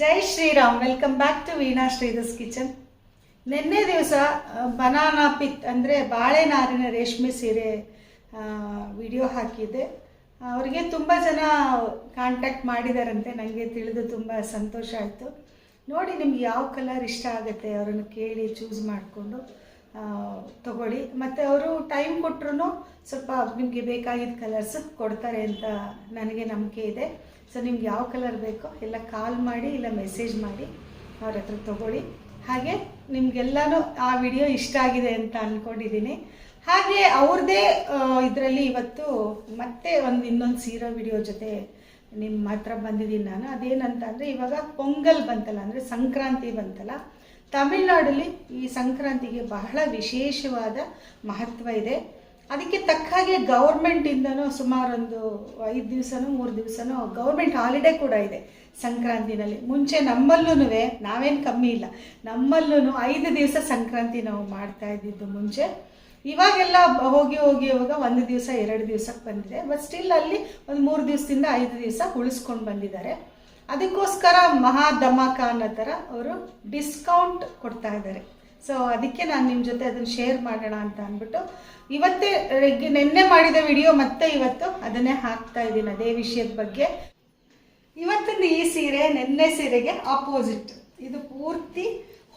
Jai Shriram. Welcome back to Veena Shridhas kitchen. ನಿನ್ನೆ ದಿವಸ banana pith ಅಂದರೆ ಬಾಳೆನಾರಿನ ರೇಷ್ಮೆ ಸೀರೆ ವಿಡಿಯೋ ಹಾಕಿದ್ದೆ. ಅವರಿಗೆ ತುಂಬ ಜನ ಕಾಂಟ್ಯಾಕ್ಟ್ ಮಾಡಿದಾರಂತೆ. ನನಗೆ ತಿಳಿದು ತುಂಬ ಸಂತೋಷ ಆಯಿತು. ನೋಡಿ ನಿಮ್ಗೆ ಯಾವ ಕಲರ್ ಇಷ್ಟ ಆಗುತ್ತೆ, ಅವರನ್ನು ಕೇಳಿ ಚೂಸ್ ಮಾಡಿಕೊಂಡು. ತಗೊಳ್ಳಿ. ಮತ್ತು ಅವರು ಟೈಮ್ ಕೊಟ್ಟರು ಸ್ವಲ್ಪ ನಿಮಗೆ ಬೇಕಾಗಿದ್ದ ಕಲರ್ಸ್ ಕೊಡ್ತಾರೆ ಅಂತ ನನಗೆ ನಂಬಿಕೆ ಇದೆ. ಸೊ ನಿಮ್ಗೆ ಯಾವ ಕಲರ್ ಬೇಕೋ ಎಲ್ಲ ಕಾಲ್ ಮಾಡಿ ಇಲ್ಲ ಮೆಸೇಜ್ ಮಾಡಿ ಅವ್ರ ಹತ್ರ ತಗೊಳ್ಳಿ. ಹಾಗೆ ನಿಮಗೆಲ್ಲನೂ ಆ ವಿಡಿಯೋ ಇಷ್ಟ ಆಗಿದೆ ಅಂತ ಅಂದ್ಕೊಂಡಿದ್ದೀನಿ ಹಾಗೆ ಅವ್ರದ್ದೇ ಇದರಲ್ಲಿ ಇವತ್ತು ಮತ್ತೆ ಒಂದು ಇನ್ನೊಂದು ಸೀರೋ ವಿಡಿಯೋ ಜೊತೆ ನಿಮ್ಮ ಹತ್ರ ಬಂದಿದ್ದೀನಿ ನಾನು. ಅದೇನಂತ ಅಂದರೆ ಇವಾಗ ಪೊಂಗಲ್ ಬಂತಲ್ಲ, ಅಂದರೆ ಸಂಕ್ರಾಂತಿ ಬಂತಲ್ಲ ತಮಿಳ್ನಾಡಲ್ಲಿ ಈ ಸಂಕ್ರಾಂತಿಗೆ ಬಹಳ ವಿಶೇಷವಾದ ಮಹತ್ವ ಇದೆ. ಅದಕ್ಕೆ ತಕ್ಕ ಹಾಗೆ ಗೌರ್ಮೆಂಟಿಂದನೂ ಸುಮಾರೊಂದು ಐದು ದಿವಸನೋ ಮೂರು ದಿವಸನೋ ಗೌರ್ಮೆಂಟ್ ಹಾಲಿಡೇ ಕೂಡ ಇದೆ ಸಂಕ್ರಾಂತಿನಲ್ಲಿ. ಮುಂಚೆ ನಮ್ಮಲ್ಲೂ ನಾವೇನು ಕಮ್ಮಿ ಇಲ್ಲ. ನಮ್ಮಲ್ಲೂ ಐದು ದಿವಸ ಸಂಕ್ರಾಂತಿ ನಾವು ಮಾಡ್ತಾ ಇದ್ದಿದ್ದು ಮುಂಚೆ. ಇವಾಗೆಲ್ಲ ಹೋಗಿ ಹೋಗಿ ಇವಾಗ ಒಂದು ದಿವಸ, ಎರಡು ದಿವಸಕ್ಕೆ ಬಂದಿದೆ. ಬಟ್ ಸ್ಟಿಲ್ ಅಲ್ಲಿ ಒಂದು ಮೂರು ದಿವಸದಿಂದ ಐದು ದಿವಸ ಉಳಿಸ್ಕೊಂಡು ಬಂದಿದ್ದಾರೆ. ಅದಕ್ಕೋಸ್ಕರ ಮಹಾ ಧಮಾಕ ಅನ್ನೋ ಥರ ಅವರು ಡಿಸ್ಕೌಂಟ್ ಕೊಡ್ತಾ ಇದ್ದಾರೆ. ಸೊ ಅದಕ್ಕೆ ನಾನು ನಿಮ್ಮ ಜೊತೆ ಅದನ್ನು ಶೇರ್ ಮಾಡೋಣ ಅಂತ ಅಂದ್ಬಿಟ್ಟು, ಇವತ್ತೇ ನಿನ್ನೆ ಮಾಡಿದ ವಿಡಿಯೋ ಮತ್ತೆ ಇವತ್ತು ಅದನ್ನೇ ಹಾಕ್ತಾ ಇದ್ದೀನಿ ಅದೇ ವಿಷಯದ ಬಗ್ಗೆ. ಇವತ್ತಿನ ಈ ಸೀರೆ ನೆನ್ನೆ ಸೀರೆಗೆ ಆಪೋಸಿಟ್ ಇದು ಪೂರ್ತಿ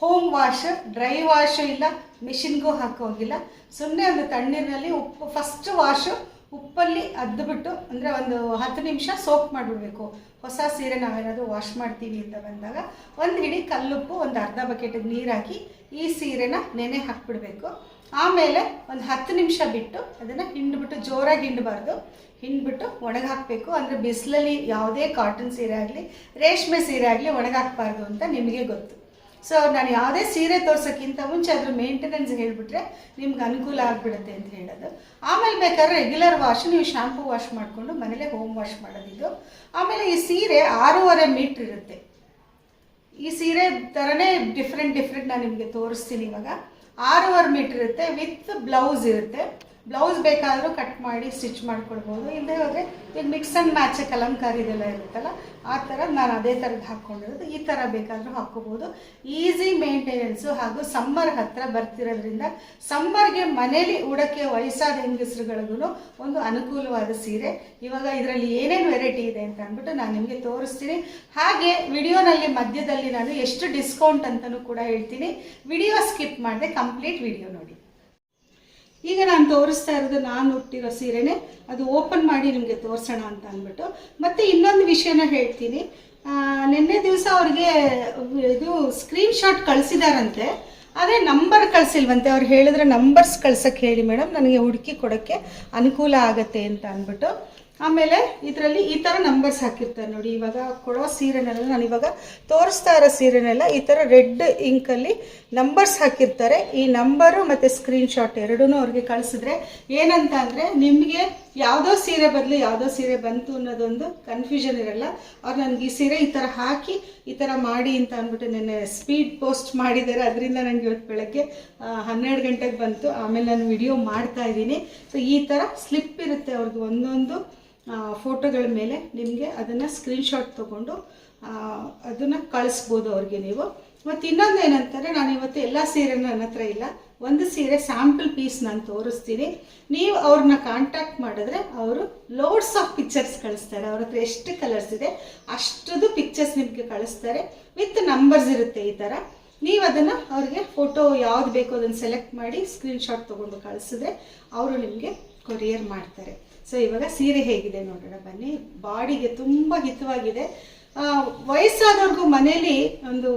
ಹೋಮ್ ವಾಶ್ ಡ್ರೈ ವಾಶು ಇಲ್ಲ ಮಿಷಿನ್ಗೂ ಹಾಕೋಗಿಲ್ಲ ಸುಮ್ಮನೆ ಒಂದು ತಣ್ಣೀರಿನಲ್ಲಿ ಉಪ್ಪು ಫಸ್ಟ್ ವಾಶು ಉಪ್ಪಲ್ಲಿ ಅದ್ದುಬಿಟ್ಟು ಅಂದರೆ ಒಂದು ಹತ್ತು ನಿಮಿಷ ಸೋಪ್ ಮಾಡಿಬಿಡ್ಬೇಕು. ಹೊಸ ಸೀರೆ ನಾವೇನಾದರೂ ವಾಶ್ ಮಾಡ್ತೀವಿ ಅಂತ ಬಂದಾಗ ಒಂದು ಹಿಡಿ ಕಲ್ಲುಪ್ಪು, ಒಂದು ಅರ್ಧ ಬಕೆಟಿಗೆ ನೀರು ಹಾಕಿ ಈ ಸೀರೆನ ನೆನೆ ಹಾಕ್ಬಿಡ್ಬೇಕು. ಆಮೇಲೆ ಒಂದು ಹತ್ತು ನಿಮಿಷ ಬಿಟ್ಟು ಅದನ್ನು ಹಿಂಡ್ಬಿಟ್ಟು ಜೋರಾಗಿ ಹಿಂಡಬಾರ್ದು. ಹಿಂಡ್ಬಿಟ್ಟು ಒಣಗಿ ಹಾಕಬೇಕು ಅಂದರೆ ಬಿಸಿಲಲ್ಲಿ ಯಾವುದೇ ಕಾಟನ್ ಸೀರೆ ಆಗಲಿ, ರೇಷ್ಮೆ ಸೀರೆ ಆಗಲಿ ಒಣಗಾಕಬಾರ್ದು ಅಂತ ನಿಮಗೆ ಗೊತ್ತು. ಸೊ ನಾನು ಯಾವುದೇ ಸೀರೆ ತೋರ್ಸೋಕ್ಕಿಂತ ಮುಂಚೆ ಅದ್ರ ಮೇಂಟೆನೆನ್ಸ್ ಹೇಳಿಬಿಟ್ರೆ ನಿಮ್ಗೆ ಅನುಕೂಲ ಆಗಿಬಿಡುತ್ತೆ ಅಂತ ಹೇಳೋದು. ಆಮೇಲೆ ಬೇಕಾದ್ರೆ ರೆಗ್ಯುಲರ್ ವಾಶ್ ನೀವು ಶಾಂಪೂ ವಾಶ್ ಮಾಡಿಕೊಂಡು ಮನೇಲೆ ಹೋಮ್ ವಾಶ್ ಮಾಡೋದಿದ್ದು ಆಮೇಲೆ ಈ ಸೀರೆ ಆರೂವರೆ ಮೀಟ್ರ್ ಇರುತ್ತೆ. ಈ ಸೀರೆ ಥರನೇ ಡಿಫ್ರೆಂಟ್ ಡಿಫ್ರೆಂಟ್ ನಾನು ನಿಮಗೆ ತೋರಿಸ್ತೀನಿ ಇವಾಗ. ಆರೂವರೆ ಮೀಟ್ರ್ ಇರುತ್ತೆ ವಿತ್ ಬ್ಲೌಸ್ ಇರುತ್ತೆ. ಬ್ಲೌಸ್ ಬೇಕಾದರೂ ಕಟ್ ಮಾಡಿ ಸ್ಟಿಚ್ ಮಾಡ್ಕೊಳ್ಬೋದು. ಇಲ್ಲದೆ ಹೋದರೆ ಈಗ ಮಿಕ್ಸ್ ಆ್ಯಂಡ್ ಮ್ಯಾಚ್ ಕಲಂಕಾರಿದೆಲ್ಲ ಇರುತ್ತಲ್ಲ, ಆ ಥರ ನಾನು ಅದೇ ಥರದ್ದು ಹಾಕ್ಕೊಂಡಿರೋದು. ಈ ಥರ ಬೇಕಾದರೂ ಹಾಕ್ಕೋಬೋದು. ಈಸಿ ಮೇಂಟೆನೆನ್ಸು ಹಾಗೂ ಸಮ್ಮರ್ ಹತ್ತಿರ ಬರ್ತಿರೋದ್ರಿಂದ ಸಮ್ಮರ್ಗೆ ಮನೇಲಿ ಉಡೋಕ್ಕೆ ವಯಸ್ಸಾದ ಹೆಂಗಸರುಗಳಿಗೂ ಒಂದು ಅನುಕೂಲವಾದ ಸೀರೆ. ಇವಾಗ ಇದರಲ್ಲಿ ಏನೇನು ವೆರೈಟಿ ಇದೆ ಅಂತ ಅಂದ್ಬಿಟ್ಟು ನಾನು ನಿಮಗೆ ತೋರಿಸ್ತೀನಿ. ಹಾಗೆ ವಿಡಿಯೋನಲ್ಲಿ ಮಧ್ಯದಲ್ಲಿ ನಾನು ಎಷ್ಟು ಡಿಸ್ಕೌಂಟ್ ಅಂತಲೂ ಕೂಡ ಹೇಳ್ತೀನಿ. ವಿಡಿಯೋ ಸ್ಕಿಪ್ ಮಾಡಿದೆ ಕಂಪ್ಲೀಟ್ ವಿಡಿಯೋ ನೋಡಿ. ಈಗ ನಾನು ತೋರಿಸ್ತಾ ಇರೋದು ನಾನು ಹುಟ್ಟಿರೋ ಸೀರೆನೇ. ಅದು ಓಪನ್ ಮಾಡಿ ನಿಮಗೆ ತೋರಿಸೋಣ ಅಂತ ಅಂದ್ಬಿಟ್ಟು. ಮತ್ತು ಇನ್ನೊಂದು ವಿಷಯನ ಹೇಳ್ತೀನಿ. ನಿನ್ನೆ ದಿವಸ ಅವ್ರಿಗೆ ಇದು ಸ್ಕ್ರೀನ್ ಶಾಟ್ ಕಳಿಸಿದಾರಂತೆ. ಆದರೆ ನಂಬರ್ ಕಳಿಸಿಲ್ವಂತೆ. ಅವ್ರು ಹೇಳಿದ್ರೆ ನಂಬರ್ಸ್ ಕಳ್ಸೋಕ್ಕೆ ಹೇಳಿ ಮೇಡಮ್ ನನಗೆ ಹುಡುಕಿ ಕೊಡೋಕ್ಕೆ ಅನುಕೂಲ ಆಗತ್ತೆ ಅಂತ ಅಂದ್ಬಿಟ್ಟು. ಆಮೇಲೆ ಇದರಲ್ಲಿ ಈ ಥರ ನಂಬರ್ಸ್ ಹಾಕಿರ್ತಾರೆ ನೋಡಿ. ಇವಾಗ ಕೊಡೋ ಸೀರೆನೆಲ್ಲ ನಾನು ಇವಾಗ ತೋರಿಸ್ತಾ ಇರೋ ಸೀರೆನೆಲ್ಲ ಈ ಥರ ರೆಡ್ ಇಂಕಲ್ಲಿ ನಂಬರ್ಸ್ ಹಾಕಿರ್ತಾರೆ. ಈ ನಂಬರು ಮತ್ತು ಸ್ಕ್ರೀನ್ ಶಾಟ್ ಎರಡೂ ಅವ್ರಿಗೆ ಕಳಿಸಿದ್ರೆ ಏನಂತ ಅಂದರೆ ನಿಮಗೆ ಯಾವುದೋ ಸೀರೆ ಬದಲು ಯಾವುದೋ ಸೀರೆ ಬಂತು ಅನ್ನೋದೊಂದು ಕನ್ಫ್ಯೂಷನ್ ಇರಲ್ಲ. ಅವ್ರು ನನಗೆ ಈ ಸೀರೆ ಈ ಥರ ಹಾಕಿ, ಈ ಥರ ಮಾಡಿ ಅಂತ ಅಂದ್ಬಿಟ್ಟು ನೆನ್ನೆ ಸ್ಪೀಡ್ ಪೋಸ್ಟ್ ಮಾಡಿದ್ದಾರೆ. ಅದರಿಂದ ನನಗೆ ಇವತ್ತು ಬೆಳಗ್ಗೆ ಹನ್ನೆರಡು ಗಂಟೆಗೆ ಬಂತು. ಆಮೇಲೆ ನಾನು ವಿಡಿಯೋ ಮಾಡ್ತಾ ಇದ್ದೀನಿ. ಸೊ ಈ ಥರ ಸ್ಲಿಪ್ ಇರುತ್ತೆ ಅವ್ರದ್ದು ಒಂದೊಂದು ಫೋಟೋಗಳ ಮೇಲೆ. ನಿಮಗೆ ಅದನ್ನು ಸ್ಕ್ರೀನ್ಶಾಟ್ ತೊಗೊಂಡು ಅದನ್ನು ಕಳಿಸ್ಬೋದು ಅವ್ರಿಗೆ ನೀವು. ಮತ್ತು ಇನ್ನೊಂದು ಏನಂತಾರೆ ನಾನು ಇವತ್ತು ಎಲ್ಲ ಸೀರೆ ನನ್ನ ಹತ್ರ ಇಲ್ಲ. ಒಂದು ಸೀರೆ ಸ್ಯಾಂಪಲ್ ಪೀಸ್ ನಾನು ತೋರಿಸ್ತೀನಿ. ನೀವು ಅವ್ರನ್ನ ಕಾಂಟ್ಯಾಕ್ಟ್ ಮಾಡಿದ್ರೆ ಅವರು ಲೋಡ್ಸ್ ಆಫ್ ಪಿಕ್ಚರ್ಸ್ ಕಳಿಸ್ತಾರೆ. ಅವ್ರ ಹತ್ರ ಎಷ್ಟು ಕಲರ್ಸ್ ಇದೆ ಅಷ್ಟದು ಪಿಕ್ಚರ್ಸ್ ನಿಮಗೆ ಕಳಿಸ್ತಾರೆ. ವಿತ್ ನಂಬರ್ಸ್ ಇರುತ್ತೆ ಈ ಥರ ನೀವು ಅದನ್ನು ಅವ್ರಿಗೆ ಫೋಟೋ ಯಾವ್ದು ಬೇಕೋ ಅದನ್ನು ಸೆಲೆಕ್ಟ್ ಮಾಡಿ ಸ್ಕ್ರೀನ್ಶಾಟ್ ತೊಗೊಂಡು ಕಳಿಸಿದ್ರೆ ಅವರು ನಿಮಗೆ ಕೊರಿಯರ್ ಮಾಡ್ತಾರೆ. ಸೊ ಇವಾಗ ಸೀರೆ ಹೇಗಿದೆ ನೋಡೋಣ ಬನ್ನಿ. ಬಾಡಿಗೆ ತುಂಬ ಹಿತವಾಗಿದೆ. ವಯಸ್ಸಾದವ್ರಿಗೂ ಮನೇಲಿ ಒಂದು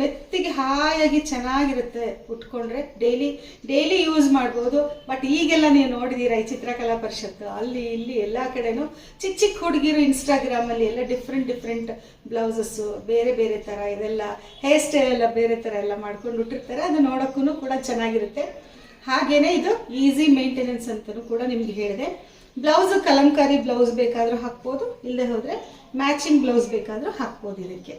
ಮೆತ್ತಿಗೆ ಹಾಯಾಗಿ ಚೆನ್ನಾಗಿರುತ್ತೆ ಉಟ್ಕೊಂಡ್ರೆ. ಡೈಲಿ ಡೈಲಿ ಯೂಸ್ ಮಾಡ್ಬೋದು. ಬಟ್ ಈಗೆಲ್ಲ ನೀವು ನೋಡಿದ್ದೀರಾ ಈ ಚಿತ್ರಕಲಾ ಪರಿಷತ್ತು? ಅಲ್ಲಿ, ಇಲ್ಲಿ ಎಲ್ಲ ಕಡೆನೂ ಚಿಕ್ಕ ಚಿಕ್ಕ ಹುಡುಗಿರು ಇನ್ಸ್ಟಾಗ್ರಾಮಲ್ಲಿ ಎಲ್ಲ ಡಿಫ್ರೆಂಟ್ ಡಿಫ್ರೆಂಟ್ ಬ್ಲೌಸಸ್ಸು ಬೇರೆ ಬೇರೆ ಥರ ಇದೆಲ್ಲ ಹೇರ್ ಸ್ಟೈಲ್ ಎಲ್ಲ ಬೇರೆ ಥರ ಎಲ್ಲ ಮಾಡ್ಕೊಂಡು ಬಿಟ್ಟಿರ್ತಾರೆ ಅದು ನೋಡೋಕ್ಕೂ ಕೂಡ ಚೆನ್ನಾಗಿರುತ್ತೆ. ಹಾಗೇನೆ ಇದು ಈಸಿ ಮೇಂಟೆನೆನ್ಸ್ ಅಂತಲೂ ಕೂಡ ನಿಮ್ಗೆ ಹೇಳಿದೆ. ಬ್ಲೌಸ್ ಕಲಂಕಾರಿ ಬ್ಲೌಸ್ ಬೇಕಾದರೂ ಹಾಕ್ಬೋದು ಇಲ್ಲದೆ ಹೋದರೆ ಮ್ಯಾಚಿಂಗ್ ಬ್ಲೌಸ್ ಬೇಕಾದರೂ ಹಾಕ್ಬೋದು ಇದಕ್ಕೆ.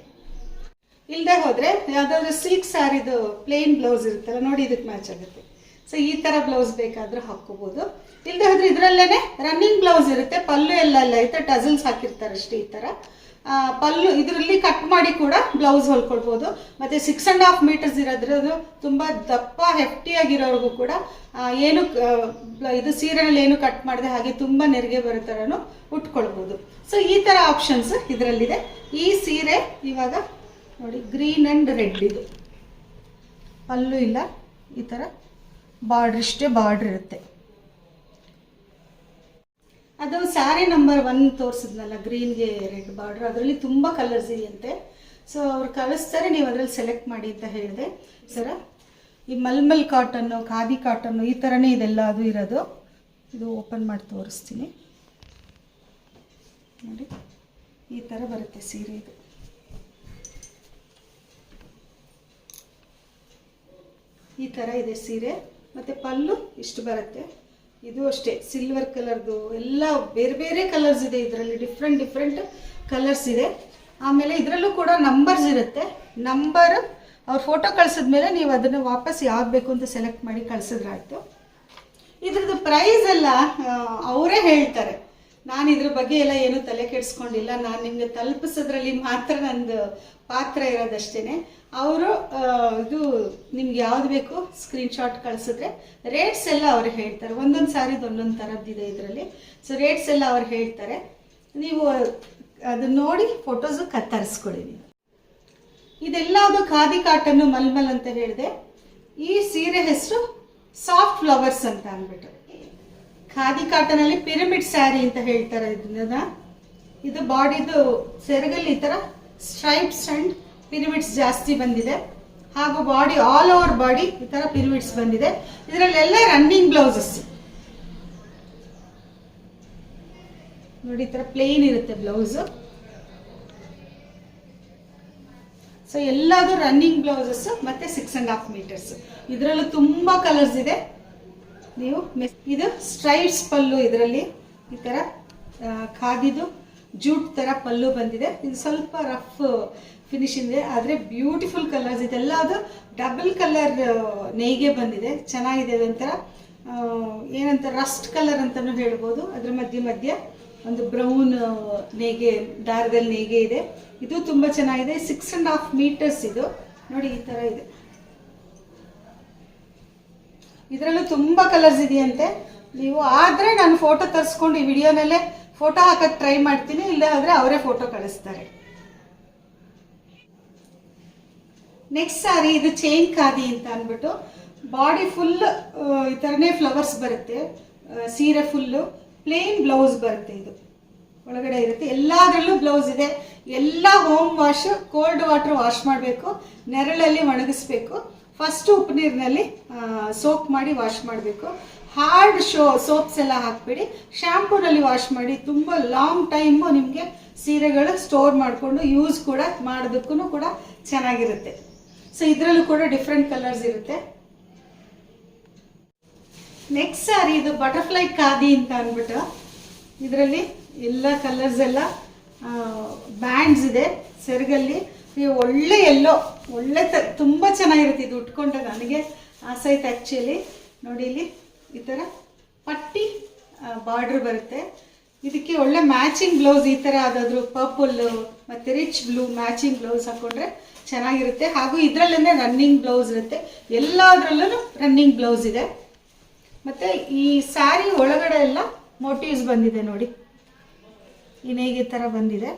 ಇಲ್ಲದೆ ಹೋದರೆ ಯಾವುದಾದ್ರೂ ಸಿಲ್ಕ್ ಸ್ಯಾರಿದು ಪ್ಲೇನ್ ಬ್ಲೌಸ್ ಇರುತ್ತಲ್ಲ, ನೋಡಿ ಇದಕ್ಕೆ ಮ್ಯಾಚ್ ಆಗುತ್ತೆ. ಸೊ ಈ ಥರ ಬ್ಲೌಸ್ ಬೇಕಾದರೂ ಹಾಕ್ಕೋಬೋದು. ಇಲ್ಲದೆ ಹೋದರೆ ಇದರಲ್ಲೇ ರನ್ನಿಂಗ್ ಬ್ಲೌಸ್ ಇರುತ್ತೆ, ಪಲ್ಲು ಎಲ್ಲ ಐತೆ ಟಸಲ್ಸ್ ಹಾಕಿರ್ತಾರೆ ಅಷ್ಟೇ ಈ ಥರ ಪಲ್ಲು ಇದರಲ್ಲಿ ಕಟ್ ಮಾಡಿ ಕೂಡ ಬ್ಲೌಸ್ ಹೊಲ್ಕೊಳ್ಬೋದು ಮತ್ತು ಸಿಕ್ಸ್ ಆ್ಯಂಡ್ ಹಾಫ್ ಮೀಟರ್ಸ್ ಇರೋದ್ರದ್ದು ತುಂಬ ದಪ್ಪ ಹೆಫ್ಟಿಯಾಗಿರೋರ್ಗೂ ಕೂಡ ಏನು ಇದು ಸೀರೆನಲ್ಲಿ ಏನು ಕಟ್ ಮಾಡಿದೆ ಹಾಗೆ ತುಂಬ ನೆರಿಗೆ ಬರೋ ಥರನೂ ಉಟ್ಕೊಳ್ಬೋದು. ಸೊ ಈ ಥರ ಆಪ್ಷನ್ಸ್ ಇದರಲ್ಲಿದೆ. ಈ ಸೀರೆ ಇವಾಗ ನೋಡಿ ಗ್ರೀನ್ ಆ್ಯಂಡ್ ರೆಡ್ ಇದು. ಪಲ್ಲು ಇಲ್ಲ, ಈ ಥರ ಬಾರ್ಡ್ರ್, ಇಷ್ಟೇ ಬಾರ್ಡ್ರ್ ಇರುತ್ತೆ. ಅದು ಸ್ಯಾರಿ ನಂಬರ್ ಒನ್ ತೋರಿಸಿದ್ನಲ್ಲ ಗ್ರೀನ್ಗೆ ರೆಡ್ ಬಾರ್ಡ್ರ್ ಅದರಲ್ಲಿ ತುಂಬ ಕಲರ್ಸ್ ಇದೆಯಂತೆ ಸೊ ಅವ್ರು ಕಳಿಸ್ತಾರೆ, ನೀವು ಅದರಲ್ಲಿ ಸೆಲೆಕ್ಟ್ ಮಾಡಿ ಅಂತ ಹೇಳಿದೆ. ಸರ ಈ ಮಲ್ಮಲ್ ಕಾಟನ್ನು ಖಾದಿ ಕಾಟನ್ನು ಈ ಥರನೇ ಇದೆಲ್ಲ ಅದು ಇರೋದು. ಇದು ಓಪನ್ ಮಾಡಿ ತೋರಿಸ್ತೀನಿ. ನೋಡಿ, ಈ ಥರ ಬರುತ್ತೆ ಸೀರೆ ಇದು. ಈ ಥರ ಇದೆ ಸೀರೆ. ಮತ್ತು ಪಲ್ಲು ಇಷ್ಟು ಬರುತ್ತೆ. ಇದು ಅಷ್ಟೇ ಸಿಲ್ವರ್ ಕಲರ್ದು ಎಲ್ಲ ಬೇರೆ ಬೇರೆ ಕಲರ್ಸ್ ಇದೆ ಇದರಲ್ಲಿ ಡಿಫ್ರೆಂಟ್ ಡಿಫ್ರೆಂಟ್ ಕಲರ್ಸ್ ಇದೆ. ಆಮೇಲೆ ಇದರಲ್ಲೂ ಕೂಡ ನಂಬರ್ಸ್ ಇರುತ್ತೆ. ನಂಬರ್ ಅವ್ರ ಫೋಟೋ ಕಳಿಸಿದ್ಮೇಲೆ ನೀವು ಅದನ್ನು ವಾಪಸ್ ಯಾವ್ದು ಬೇಕು ಅಂತ ಸೆಲೆಕ್ಟ್ ಮಾಡಿ ಕಳಿಸಿದ್ರಾಯ್ತು ಇದ್ರದ್ದು ಪ್ರೈಸ್ ಎಲ್ಲ ಅವರೇ ಹೇಳ್ತಾರೆ. ನಾನು ಇದ್ರ ಬಗ್ಗೆ ಎಲ್ಲ ಏನು ತಲೆ ಕೆಡಿಸ್ಕೊಂಡಿಲ್ಲ. ನಾನು ನಿಮಗೆ ತಲುಪಿಸೋದ್ರಲ್ಲಿ ಮಾತ್ರ ನಂದು ಪಾತ್ರ ಇರೋದಷ್ಟೇ ಅವರು ಇದು ನಿಮ್ಗೆ ಯಾವ್ದು ಬೇಕು ಸ್ಕ್ರೀನ್ಶಾಟ್ ಕಳಿಸಿದ್ರೆ ರೇಟ್ಸ್ ಎಲ್ಲ ಅವ್ರು ಹೇಳ್ತಾರೆ. ಒಂದೊಂದು ಸಾರಿದು ಒಂದೊಂದು ಥರದ್ದಿದೆ ಇದರಲ್ಲಿ. ಸೊ ರೇಟ್ಸ್ ಎಲ್ಲ ಅವ್ರು ಹೇಳ್ತಾರೆ. ನೀವು ಅದನ್ನ ನೋಡಿ ಫೋಟೋಸು ಕತ್ತರಿಸ್ಕೊಳ್ಳಿ ನೀವು. ಇದೆಲ್ಲದು ಖಾದಿ ಕಾಟನ್ನು ಮಲ್ಮಲ್ ಅಂತ ಹೇಳಿದೆ. ಈ ಸೀರೆ ಹೆಸರು ಸಾಫ್ಟ್ ಫ್ಲವರ್ಸ್ ಅಂತ ಅಂದ್ಬಿಟ್ಟು. ಖಾದಿ ಕಾಟನಲ್ಲಿ ಪಿರಮಿಡ್ ಸ್ಯಾರಿ ಅಂತ ಹೇಳ್ತಾರೆ ಇದನ್ನ. ಇದು ಬಾಡಿದು ಸೆರಗಲ್ಲಿ ಈ ತರ ಸ್ಟ್ರೈಪ್ಸ್ ಅಂಡ್ ಪಿರಮಿಡ್ಸ್ ಜಾಸ್ತಿ ಬಂದಿದೆ. ಹಾಗೂ ಬಾಡಿ ಆಲ್ ಓವರ್ ಬಾಡಿ ಈ ತರ ಪಿರಮಿಡ್ಸ್ ಬಂದಿದೆ. ಇದರಲ್ಲೆಲ್ಲ ರನ್ನಿಂಗ್ ಬ್ಲೌಸಸ್ ನೋಡಿ ಈ ತರ ಪ್ಲೇನ್ ಇರುತ್ತೆ ಬ್ಲೌಸ್ ಸೊ ಎಲ್ಲದು ರನ್ನಿಂಗ್ ಬ್ಲೌಸಸ್ ಮತ್ತೆ ಸಿಕ್ಸ್ ಅಂಡ್ ಹಾಫ್ ಮೀಟರ್ಸ್ ಇದರಲ್ಲೂ ತುಂಬಾ ಕಲರ್ಸ್ ಇದೆ. ನೀವು ಮೆಸ್- ಇದು ಸ್ಟ್ರೈಟ್ಸ್ ಪಲ್ಲು ಇದರಲ್ಲಿ ಈ ಥರ ಖಾದಿದು ಜೂಟ್ ಥರ ಪಲ್ಲು ಬಂದಿದೆ. ಇದು ಸ್ವಲ್ಪ ರಫ್ ಫಿನಿಶಿಂಗ್ ಇದೆ, ಆದರೆ ಬ್ಯೂಟಿಫುಲ್ ಕಲರ್ಸ್ ಇದೆಲ್ಲ ಅದು ಡಬಲ್ ಕಲರ್ ನೇಯ್ಗೆ ಬಂದಿದೆ. ಚೆನ್ನಾಗಿದೆ ಅದೊಂಥರ. ಏನಂತ ರಸ್ಟ್ ಕಲರ್ ಅಂತಲೂ ಹೇಳ್ಬೋದು. ಅದ್ರ ಮಧ್ಯೆ ಮಧ್ಯೆ ಒಂದು ಬ್ರೌನ್ ನೇಯ್ಗೆ, ದಾರದಲ್ಲಿ ನೇಯ್ಗೆ ಇದೆ. ಇದು ತುಂಬ ಚೆನ್ನಾಗಿದೆ. ಸಿಕ್ಸ್ ಆ್ಯಂಡ್ ಹಾಫ್ ಮೀಟರ್ಸ್ ಇದು. ನೋಡಿ ಈ ಥರ ಇದೆ. ಇದರಲ್ಲೂ ತುಂಬ ಕಲರ್ಸ್ ಇದೆಯಂತೆ. ನೀವು ಆದರೆ ನಾನು ಫೋಟೋ ತರಿಸ್ಕೊಂಡು ಈ ವಿಡಿಯೋನಲ್ಲೇ ಫೋಟೋ ಹಾಕಕ್ಕೆ ಟ್ರೈ ಮಾಡ್ತೀನಿ ಇಲ್ಲ ಆದರೆ ಅವರೇ ಫೋಟೋ ಕಳಿಸ್ತಾರೆ. ನೆಕ್ಸ್ಟ್ ಸಾರಿ ಇದು ಚೈನ್ ಖಾದಿ ಅಂತ ಅಂದ್ಬಿಟ್ಟು ಬಾಡಿ ಫುಲ್ ಈ ಥರನೇ ಫ್ಲವರ್ಸ್ ಬರುತ್ತೆ. ಸೀರೆ ಫುಲ್ಲು ಪ್ಲೇನ್ ಬ್ಲೌಸ್ ಬರುತ್ತೆ ಇದು. ಒಳಗಡೆ ಇರುತ್ತೆ. ಎಲ್ಲದರಲ್ಲೂ ಬ್ಲೌಸ್ ಇದೆ. ಎಲ್ಲ home wash cold water wash ಮಾಡಬೇಕು. ನೆರಳಲ್ಲಿ ಒಣಗಿಸ್ಬೇಕು. ಫಸ್ಟ್ ಉಪ್ಪು ನೀರಿನಲ್ಲಿ ಸೋಪ್ ಮಾಡಿ ವಾಶ್ ಮಾಡಬೇಕು. ಹಾರ್ಡ್ ಶೋ ಸೋಪ್ಸ್ ಎಲ್ಲ ಹಾಕ್ಬಿಡಿ. ಶ್ಯಾಂಪೂನಲ್ಲಿ ವಾಶ್ ಮಾಡಿ, ತುಂಬ ಲಾಂಗ್ ಟೈಮು ನಿಮಗೆ ಸೀರೆಗಳು ಸ್ಟೋರ್ ಮಾಡಿಕೊಂಡು ಯೂಸ್ ಕೂಡ ಮಾಡೋದಕ್ಕೂ ಕೂಡ ಚೆನ್ನಾಗಿರುತ್ತೆ. ಸೊ ಇದರಲ್ಲೂ ಕೂಡ ಡಿಫ್ರೆಂಟ್ ಕಲರ್ಸ್ ಇರುತ್ತೆ. ನೆಕ್ಸ್ಟ್ ಸಾರಿ ಇದು ಬಟರ್ಫ್ಲೈ ಖಾದಿ ಅಂತ ಅಂದ್ಬಿಟ್ಟು. ಇದರಲ್ಲಿ ಎಲ್ಲ ಕಲರ್ಸ್ ಎಲ್ಲ ಬ್ಯಾಂಡ್ಸ್ ಇದೆ. ಸೆರಗಲ್ಲಿ ಒಳ್ಳೆ ಎಲ್ಲೋ, ಒಳ್ಳೆ ತ, ತುಂಬ ಚೆನ್ನಾಗಿರುತ್ತೆ ಇದು ಉಟ್ಕೊಂಡ್ರೆ ನನಗೆ ಆಸೆ ಆಯ್ತು ಆ್ಯಕ್ಚುಲಿ ನೋಡಿ ಇಲ್ಲಿ, ಈ ಥರ ಪಟ್ಟಿ ಬಾರ್ಡ್ರ್ ಬರುತ್ತೆ. ಇದಕ್ಕೆ ಒಳ್ಳೆ ಮ್ಯಾಚಿಂಗ್ ಬ್ಲೌಸ್ ಈ ಥರ ಯಾವುದಾದ್ರೂ ಪರ್ಪಲ್ಲು ಮತ್ತು ರಿಚ್ ಬ್ಲೂ ಮ್ಯಾಚಿಂಗ್ ಬ್ಲೌಸ್ ಹಾಕ್ಕೊಂಡ್ರೆ ಚೆನ್ನಾಗಿರುತ್ತೆ. ಹಾಗೂ ಇದರಲ್ಲೇ ರನ್ನಿಂಗ್ ಬ್ಲೌಸ್ ಇರುತ್ತೆ. ಎಲ್ಲದರಲ್ಲೂ ರನ್ನಿಂಗ್ ಬ್ಲೌಸ್ ಇದೆ. ಮತ್ತು ಈ ಸ್ಯಾರಿ ಒಳಗಡೆ ಎಲ್ಲ ಮೋಟಿವ್ಸ್ ಬಂದಿದೆ ನೋಡಿ. ಈ ಥರ ಬಂದಿದೆ.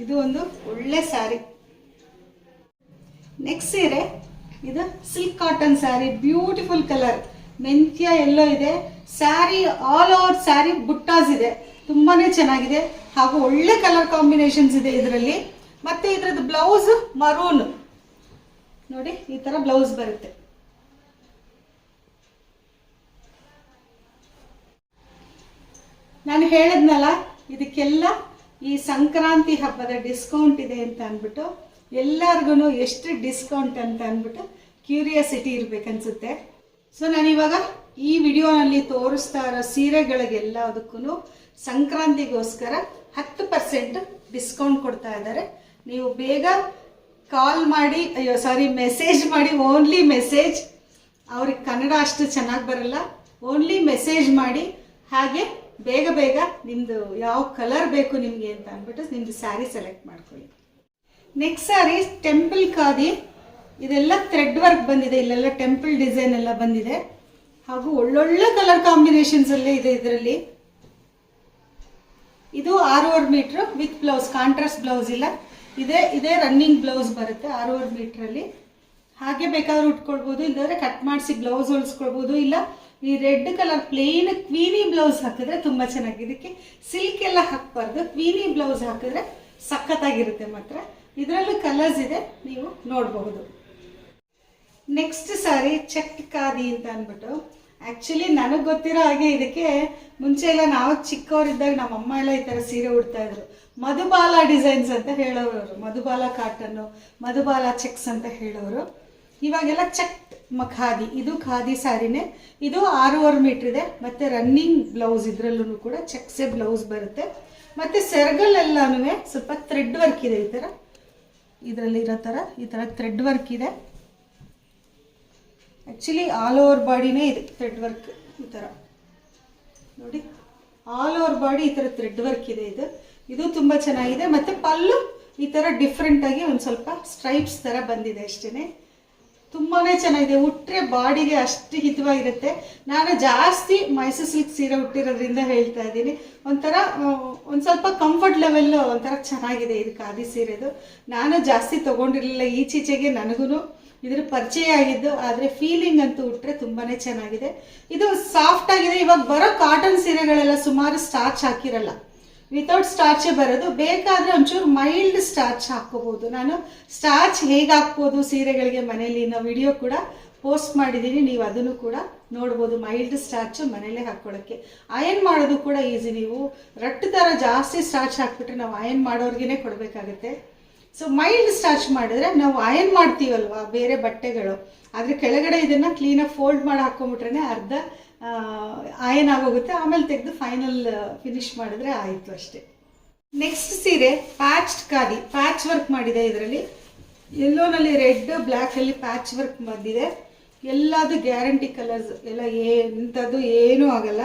ಇದು ಒಂದು ಒಳ್ಳೆ ಸ್ಯಾರಿ. ನೆಕ್ಸ್ಟ್ ಸೀರೆ, ಇದು silk cotton sari, beautiful colour. ಮೆಂತ್ಯ ಎಲ್ಲೋ ಇದೆ, ಸ್ಯಾರಿ, ಆಲ್ ಓವರ್ ಸ್ಯಾರಿ ಬುಟ್ಟಾಸ್ ಇದೆ. ತುಂಬಾನೇ ಚೆನ್ನಾಗಿದೆ. ಹಾಗೂ ಒಳ್ಳೆ ಕಲರ್ ಕಾಂಬಿನೇಷನ್ಸ್ ಇದೆ ಇದರಲ್ಲಿ. ಮತ್ತೆ ಇದ್ರದ್ದು ಬ್ಲೌಸ್ ಮರೂನ್. ನೋಡಿ, ಈ ತರ ಬ್ಲೌಸ್ ಬರುತ್ತೆ. ನಾನು ಹೇಳಿದ್ನಲ್ಲ, ಇದಕ್ಕೆಲ್ಲ ಈ ಸಂಕ್ರಾಂತಿ ಹಬ್ಬದ ಡಿಸ್ಕೌಂಟ್ ಇದೆ ಅಂತ ಅಂದ್ಬಿಟ್ಟು ಎಲ್ಲರಿಗೂ ಎಷ್ಟು ಡಿಸ್ಕೌಂಟ್ ಅಂತ ಅಂದ್ಬಿಟ್ಟು ಕ್ಯೂರಿಯಾಸಿಟಿ ಇರಬೇಕನ್ಸುತ್ತೆ. ಸೊ ನಾನಿವಾಗ ಈ ವಿಡಿಯೋನಲ್ಲಿ ತೋರಿಸ್ತಾ ಇರೋ ಸೀರೆಗಳಿಗೆಲ್ಲದಕ್ಕೂ ಸಂಕ್ರಾಂತಿಗೋಸ್ಕರ ಹತ್ತು ಪರ್ಸೆಂಟ್ ಡಿಸ್ಕೌಂಟ್ ಕೊಡ್ತಾ ಇದ್ದಾರೆ. ನೀವು ಬೇಗ ಕಾಲ್ ಮಾಡಿ, ಅಯ್ಯೋ ಸಾರಿ ಮೆಸೇಜ್ ಮಾಡಿ ಓನ್ಲಿ ಮೆಸೇಜ್ ಅವ್ರಿಗೆ ಕನ್ನಡ ಅಷ್ಟು ಚೆನ್ನಾಗಿ ಬರಲ್ಲ. ಓನ್ಲಿ ಮೆಸೇಜ್ ಮಾಡಿ, ಹಾಗೆ ಬೇಗ ಬೇಗ ನಿಮ್ಮದು ಯಾವ ಕಲರ್ ಬೇಕು ನಿಮಗೆ ಅಂತ ಅಂದ್ಬಿಟ್ಟು ನಿಮ್ಮದು ಸ್ಯಾರಿ ಸೆಲೆಕ್ಟ್ ಮಾಡ್ಕೊಳ್ಳಿ. ನೆಕ್ಸ್ಟ್ ಸ್ಯಾರಿ ಟೆಂಪಲ್ ಖಾದಿ ಇದೆಲ್ಲ ಥ್ರೆಡ್ ವರ್ಕ್ ಬಂದಿದೆ, ಇಲ್ಲೆಲ್ಲ ಟೆಂಪಲ್ ಡಿಸೈನ್ ಎಲ್ಲ ಬಂದಿದೆ. ಹಾಗೂ ಒಳ್ಳೊಳ್ಳೆ ಕಲರ್ ಕಾಂಬಿನೇಷನ್ಸ್ ಅಲ್ಲೇ ಇದೆ ಇದರಲ್ಲಿ. ಇದು ಆರೂವರೆ metre with blouse contrast blouse ಇಲ್ಲ. ಇದೇ ಇದೇ ರನ್ನಿಂಗ್ ಬ್ಲೌಸ್ ಬರುತ್ತೆ ಆರೂವರೆ ಮೀಟ್ರಲ್ಲಿ ಹಾಗೆ ಬೇಕಾದ್ರೂ ಉಟ್ಕೊಳ್ಬೋದು, ಇಲ್ಲಾಂದರೆ ಕಟ್ ಮಾಡಿಸಿ ಬ್ಲೌಸ್ ಹೊಲಿಸ್ಕೊಳ್ಬೋದು, ಇಲ್ಲ ಈ red colour plain queenie blouse ಹಾಕಿದ್ರೆ ತುಂಬ ಚೆನ್ನಾಗಿದೆ. ಇದಕ್ಕೆ ಸಿಲ್ಕ್ ಎಲ್ಲ ಹಾಕಬಾರ್ದು. ಕ್ವೀನಿ ಬ್ಲೌಸ್ ಹಾಕಿದ್ರೆ ಸಖತ್ತಾಗಿರುತ್ತೆ ಮಾತ್ರ. ಇದರಲ್ಲೂ ಕಲರ್ಸ್ ಇದೆ, ನೀವು ನೋಡಬಹುದು. ನೆಕ್ಸ್ಟ್ ಸಾರಿ ಚೆಕ್ ಖಾದಿ ಅಂತ ಅಂದ್ಬಿಟ್ಟು. ಆ್ಯಕ್ಚುಲಿ ನನಗೆ ಗೊತ್ತಿರೋ ಹಾಗೆ ಇದಕ್ಕೆ ಮುಂಚೆ ಎಲ್ಲ ನಾವು ಚಿಕ್ಕವರಿದ್ದಾಗ ನಮ್ಮ ಅಮ್ಮ ಎಲ್ಲ ಈ ಥರ ಸೀರೆ ಉಡ್ತಾ ಇದ್ರು. ಮಧುಬಾಲ ಡಿಸೈನ್ಸ್ ಅಂತ ಹೇಳೋರು ಅವರು. ಮಧುಬಾಲ ಕಾಟನ್ನು ಮಧುಬಾಲ ಚೆಕ್ಸ್ ಅಂತ ಹೇಳೋರು. ಇವಾಗೆಲ್ಲ ಚೆಕ್ ಖಾದಿ, ಇದು ಖಾದಿ ಸ್ಯಾರಿನೇ. ಇದು ಆರೂವರೆ ಮೀಟ್ರ್ ಇದೆ. ಮತ್ತು ರನ್ನಿಂಗ್ ಬ್ಲೌಸ್ ಇದರಲ್ಲೂ ಕೂಡ ಚೆಕ್ಸೆ ಬ್ಲೌಸ್ ಬರುತ್ತೆ. ಮತ್ತು ಸೆರಗಲ್ಲೆಲ್ಲನೂ ಸ್ವಲ್ಪ ಥ್ರೆಡ್ ವರ್ಕ್ ಇದೆ ಈ ಥರ ಇದರಲ್ಲಿ ಇರೋ ಥರ ಈ ಥರ ಥ್ರೆಡ್ ವರ್ಕ್ ಇದೆ. ಆ್ಯಕ್ಚುಲಿ ಆಲ್ ಓವರ್ ಬಾಡಿನೇ ಇದೆ ಥ್ರೆಡ್ ವರ್ಕ್ ಈ ಥರ ನೋಡಿ ಆಲ್ ಓವರ್ ಬಾಡಿ ಈ ಥರ ಥ್ರೆಡ್ ವರ್ಕ್ ಇದೆ ಇದು. ಇದು ತುಂಬ ಚೆನ್ನಾಗಿದೆ. ಮತ್ತು ಪಲ್ಲು ಈ ಥರ ಡಿಫ್ರೆಂಟಾಗಿ ಒಂದು ಸ್ವಲ್ಪ ಸ್ಟ್ರೈಪ್ಸ್ ಥರ ಬಂದಿದೆ ಅಷ್ಟೇ ತುಂಬಾ ಚೆನ್ನಾಗಿದೆ. ಉಟ್ಟರೆ ಬಾಡಿಗೆ ಅಷ್ಟು ಹಿತವಾಗಿರುತ್ತೆ. ನಾನು ಜಾಸ್ತಿ ಮೈಸೂರು ಸಿಲ್ಕ್ ಸೀರೆ ಉಟ್ಟಿರೋದ್ರಿಂದ ಹೇಳ್ತಾ ಇದ್ದೀನಿ. ಒಂಥರ ಒಂದು ಸ್ವಲ್ಪ ಕಂಫರ್ಟ್ ಲೆವೆಲ್ಲು ಒಂಥರ ಚೆನ್ನಾಗಿದೆ ಇದು ಖಾದಿ ಸೀರೆದು. ನಾನು ಜಾಸ್ತಿ ತೊಗೊಂಡಿರಲಿಲ್ಲ. ಈಚೀಚೆಗೆ ನನಗೂ ಇದ್ರ ಪರಿಚಯ ಆಗಿದ್ದು, ಆದರೆ ಫೀಲಿಂಗ್ ಅಂತೂ ಉಟ್ರೆ ತುಂಬಾ ಚೆನ್ನಾಗಿದೆ. ಇದು ಸಾಫ್ಟ್ ಆಗಿದೆ. ಇವಾಗ ಬರೋ ಕಾಟನ್ ಸೀರೆಗಳೆಲ್ಲ ಸುಮಾರು ಸ್ಟಾರ್ಚ್ ಹಾಕಿರಲ್ಲ. ವಿತೌಟ್ ಸ್ಟಾರ್ಚೇ ಬರೋದು, ಬೇಕಾದರೆ ಒಂಚೂರು ಮೈಲ್ಡ್ ಸ್ಟಾರ್ಚ್ ಹಾಕ್ಕೋಬೋದು. ನಾನು ಸ್ಟಾರ್ಚ್ ಹೇಗೆ ಹಾಕ್ಬೋದು ಸೀರೆಗಳಿಗೆ ಮನೇಲಿ ನಾವು ವಿಡಿಯೋ ಕೂಡ ಪೋಸ್ಟ್ ಮಾಡಿದ್ದೀನಿ ನೀವು ಅದನ್ನು ಕೂಡ ನೋಡ್ಬೋದು ಮೈಲ್ಡ್ ಸ್ಟಾರ್ಚ್ ಮನೇಲೇ ಹಾಕ್ಕೊಳ್ಳೋಕ್ಕೆ. ಅಯನ್ ಮಾಡೋದು ಕೂಡ ಈಸಿ ನೀವು ರಟ್ಟು ಥರ ಜಾಸ್ತಿ ಸ್ಟಾರ್ಚ್ ಹಾಕ್ಬಿಟ್ರೆ ನಾವು ಅಯನ್ ಮಾಡೋರ್ಗೇ ಕೊಡಬೇಕಾಗುತ್ತೆ. ಸೊ ಮೈಲ್ಡ್ ಸ್ಟಾರ್ಚ್ ಮಾಡಿದ್ರೆ ನಾವು ಅಯನ್ ಮಾಡ್ತೀವಲ್ವಾ, ಬೇರೆ ಬಟ್ಟೆಗಳು. ಆದರೆ ಕೆಳಗಡೆ ಇದನ್ನು ಕ್ಲೀನಾಗಿ ಫೋಲ್ಡ್ ಮಾಡಿ ಹಾಕೊಂಡ್ಬಿಟ್ರೆ ಅರ್ಧ ಆಯನ್ ಆಗೋಗುತ್ತೆ. ಆಮೇಲೆ ತೆಗೆದು ಫೈನಲ್ ಫಿನಿಶ್ ಮಾಡಿದ್ರೆ ಆಯಿತು ಅಷ್ಟೇ. ನೆಕ್ಸ್ಟ್ ಸೀರೆ ಪ್ಯಾಚ್ಡ್ ಖಾದಿ. ಪ್ಯಾಚ್ ವರ್ಕ್ ಮಾಡಿದೆ ಇದರಲ್ಲಿ. ಎಲ್ಲೋನಲ್ಲಿ ರೆಡ್ ಬ್ಲ್ಯಾಕಲ್ಲಿ ಪ್ಯಾಚ್ ವರ್ಕ್ ಬಂದಿದೆ. ಎಲ್ಲದು ಗ್ಯಾರಂಟಿ ಕಲರ್ಸ್ ಎಲ್ಲ ಎಂಥದ್ದು ಏನೂ ಆಗಲ್ಲ.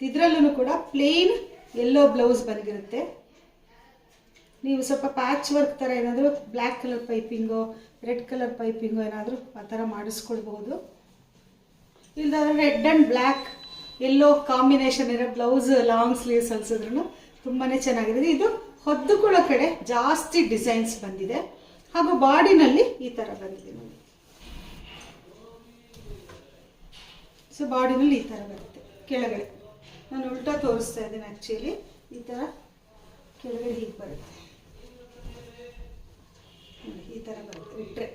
ಇದರಲ್ಲೂ ಕೂಡ ಪ್ಲೇನ್ ಎಲ್ಲೋ ಬ್ಲೌಸ್ ಬಂದಿರುತ್ತೆ. ನೀವು ಸ್ವಲ್ಪ ಪ್ಯಾಚ್ ವರ್ಕ್ ಥರ ಏನಾದರೂ black colour piping red colour piping ಏನಾದರೂ ಆ ಥರ ಮಾಡಿಸ್ಕೊಳ್ಬೋದು ಇಲ್ದಾದ್ರೆ red and black yellow combination ಇರೋ ಬ್ಲೌಸ್, ಲಾಂಗ್ ಸ್ಲೀವ್ಸ್ ಹೊಲಿಸಿದ್ರು ತುಂಬಾ ಚೆನ್ನಾಗಿದೆ. ಇದು ಹೊದ್ದುಕೊಳ್ಳೋ ಕಡೆ ಜಾಸ್ತಿ ಡಿಸೈನ್ಸ್ ಬಂದಿದೆ. ಹಾಗೂ ಬಾಡಿನಲ್ಲಿ ಈ ಥರ ಬಂದಿದೆ ನೋಡಿ. ಸೊ ಬಾಡಿನಲ್ಲಿ ಈ ಥರ ಬರುತ್ತೆ ಕೆಳಗಡೆ. ನಾನು ಉಲ್ಟಾ ತೋರಿಸ್ತಾ ಇದ್ದೀನಿ ಆ್ಯಕ್ಚುಲಿ ಈ ಥರ ಕೆಳಗಡೆ ಹೀಗೆ ಬರುತ್ತೆ. ಈ ಥರ ಬರುತ್ತೆ. ಇಟ್ಟರೆ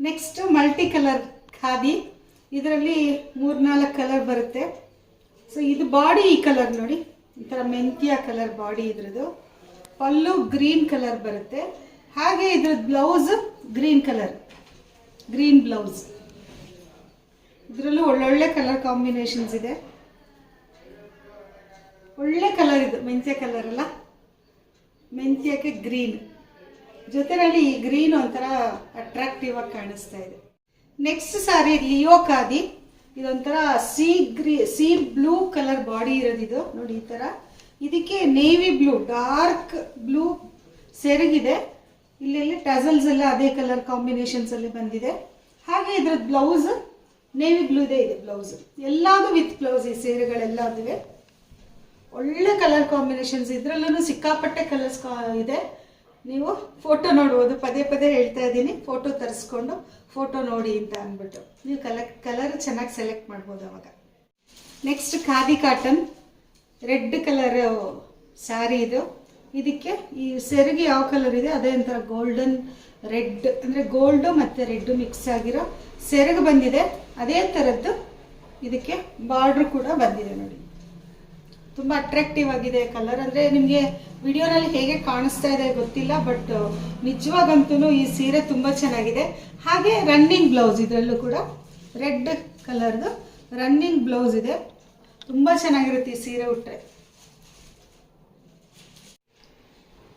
ನೆಕ್ಸ್ಟ್ ಮಲ್ಟಿ ಕಲರ್ ಖಾದಿ ಇದರಲ್ಲಿ ಮೂರ್ನಾಲ್ಕು ಕಲರ್ ಬರುತ್ತೆ ಸೊ ಇದು ಬಾಡಿ ಈ ಕಲರ್ ನೋಡಿ ಈ ಥರ ಮೆಂತ್ಯ ಕಲರ್ ಬಾಡಿ ಇದ್ರದ್ದು ಪಲ್ಲು ಗ್ರೀನ್ ಕಲರ್ ಬರುತ್ತೆ ಹಾಗೆ ಇದ್ರದ್ದು blouse green colour green blouse ಇದರಲ್ಲೂ ಒಳ್ಳೊಳ್ಳೆ ಕಲರ್ ಕಾಂಬಿನೇಷನ್ಸ್ ಇದೆ ಒಳ್ಳೆ ಕಲರ್ ಇದು ಮೆಂತ್ಯ ಕಲರ್ ಅಲ್ಲ ಮೆಂತ್ಯಕ್ಕೆ ಗ್ರೀನ್ ಜೊತೆಯಲ್ಲಿ ಈ ಗ್ರೀನ್ ಒಂಥರ ಅಟ್ರಾಕ್ಟಿವ್ ಆಗಿ ಕಾಣಿಸ್ತಾ ಇದೆ. ನೆಕ್ಸ್ಟ್ ಸಾರಿ ಲಿಯೋ ಖಾದಿ. ಇದೊಂಥರ sea green sea blue colour body ಇರೋದಿದು ನೋಡಿ ಈ ಥರ ಇದಕ್ಕೆ ನೇವಿ ಬ್ಲೂ ಡಾರ್ಕ್ ಬ್ಲೂ ಸೆರಗಿದೆ. ಇಲ್ಲೆಲ್ಲಿ ಟಸಲ್ಸ್ ಎಲ್ಲ ಅದೇ ಕಲರ್ ಕಾಂಬಿನೇಷನ್ಸ್ ಅಲ್ಲಿ ಬಂದಿದೆ. ಹಾಗೆ ಇದ್ರದ್ದು ಬ್ಲೌಸ್ ನೇವಿ ಬ್ಲೂ ಇದೆ ಇದೆ ಬ್ಲೌಸ್ ಎಲ್ಲಾದು ವಿತ್ ಬ್ಲೌಸ್ ಈ ಸೀರೆಗಳೆಲ್ಲದಿವೆ. ಒಳ್ಳೆ ಕಲರ್ ಕಾಂಬಿನೇಷನ್ಸ್ ಇದರಲ್ಲೂ ಸಿಕ್ಕಾಪಟ್ಟೆ ಕಲರ್ಸ್ ಇದೆ. ನೀವು ಫೋಟೋ ನೋಡ್ಬೋದು ಪದೇ ಪದೇ ಹೇಳ್ತಾ ಇದ್ದೀನಿ. ಫೋಟೋ ತರಿಸ್ಕೊಂಡು ಫೋಟೋ ನೋಡಿ ಅಂತ ಅಂದ್ಬಿಟ್ಟು. ನೀವು ಕಲರ್ ಕಲರ್ ಚೆನ್ನಾಗಿ ಸೆಲೆಕ್ಟ್ ಮಾಡ್ಬೋದು ಅವಾಗ. Next khadi cotton red colour sari ಇದು. ಇದಕ್ಕೆ ಈ ಸೆರಗಿ ಯಾವ ಕಲರ್ ಇದೆ? ಅದೇ ಒಂಥರ ಗೋಲ್ಡನ್ ರೆಡ್ ಅಂದರೆ ಗೋಲ್ಡು ಮತ್ತು ರೆಡ್ ಮಿಕ್ಸ್ ಆಗಿರೋ ಸೆರಗು ಬಂದಿದೆ. ಅದೇ ಥರದ್ದು ಇದಕ್ಕೆ ಬಾರ್ಡ್ರ್ ಕೂಡ ಬಂದಿದೆ ನೋಡಿ. ತುಂಬ ಅಟ್ರಾಕ್ಟಿವ್ ಆಗಿದೆ ಕಲರ್ ಅಂದರೆ ನಿಮಗೆ ವಿಡಿಯೋನಲ್ಲಿ ಹೇಗೆ ಕಾಣಿಸ್ತಾ ಇದೆ ಗೊತ್ತಿಲ್ಲ ಬಟ್ ನಿಜವಾಗಂತೂ ಈ ಸೀರೆ ತುಂಬ ಚೆನ್ನಾಗಿದೆ. ಹಾಗೆ ರನ್ನಿಂಗ್ ಬ್ಲೌಸ್ ಇದರಲ್ಲೂ ಕೂಡ ರೆಡ್ ಕಲರ್ದು ರನ್ನಿಂಗ್ ಬ್ಲೌಸ್ ಇದೆ. ತುಂಬ ಚೆನ್ನಾಗಿರುತ್ತೆ ಈ ಸೀರೆ ಉಟ್ರೆ.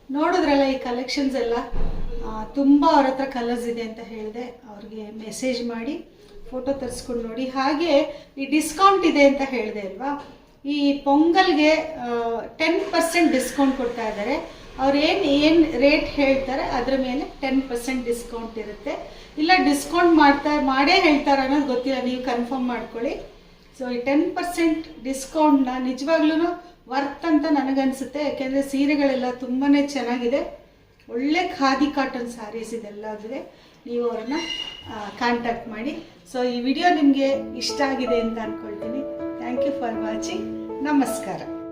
ನೋಡಿದ್ರಲ್ಲ ಈ ಕಲೆಕ್ಷನ್ಸ್ ಎಲ್ಲ? ತುಂಬ ಅವ್ರ ಹತ್ರ ಕಲರ್ಸ್ ಇದೆ ಅಂತ ಹೇಳಿದೆ. ಅವ್ರಿಗೆ ಮೆಸೇಜ್ ಮಾಡಿ ಫೋಟೋ ತರಿಸ್ಕೊಂಡು ನೋಡಿ. ಹಾಗೆ ಈ ಡಿಸ್ಕೌಂಟ್ ಇದೆ ಅಂತ ಹೇಳಿದೆ ಅಲ್ವಾ? ಈ ಪೊಂಗಲ್ಗೆ ಟೆನ್ ಪರ್ಸೆಂಟ್ ಡಿಸ್ಕೌಂಟ್ ಕೊಡ್ತಾ ಇದ್ದಾರೆ. ಅವ್ರು ಏನು ಏನು ರೇಟ್ ಹೇಳ್ತಾರೆ, ಅದ್ರ ಮೇಲೆ ಟೆನ್ ಪರ್ಸೆಂಟ್ ಡಿಸ್ಕೌಂಟ್ ಇರುತ್ತೆ. ಇಲ್ಲ ಡಿಸ್ಕೌಂಟ್ ಮಾಡ್ತಾ, ಮಾಡೇ ಹೇಳ್ತಾರೆ ಅನ್ನೋದು ಗೊತ್ತಿಲ್ಲ, ನೀವು ಕನ್ಫರ್ಮ್ ಮಾಡ್ಕೊಳ್ಳಿ. ಸೊ ಈ ಟೆನ್ ಪರ್ಸೆಂಟ್ ಡಿಸ್ಕೌಂಟ್ನ ನಿಜವಾಗ್ಲೂ ವರ್ತ್ ಅಂತ ನನಗನ್ಸುತ್ತೆ. ಯಾಕೆಂದರೆ ಸೀರೆಗಳೆಲ್ಲ ತುಂಬಾ ಚೆನ್ನಾಗಿದೆ. ಒಳ್ಳೆ ಖಾದಿ ಕಾಟನ್ ಸ್ಯಾರೀಸ್ ಇದೆಲ್ಲಾದರೆ ನೀವು ಅವ್ರನ್ನ ಕಾಂಟ್ಯಾಕ್ಟ್ ಮಾಡಿ. ಸೊ ಈ ವಿಡಿಯೋ ನಿಮಗೆ ಇಷ್ಟ ಆಗಿದೆ ಅಂತ ಅಂದ್ಕೊಳ್ತೀನಿ ಥ್ಯಾಂಕ್ ಯು ಫಾರ್ ವಾಚಿಂಗ್ ನಮಸ್ಕಾರ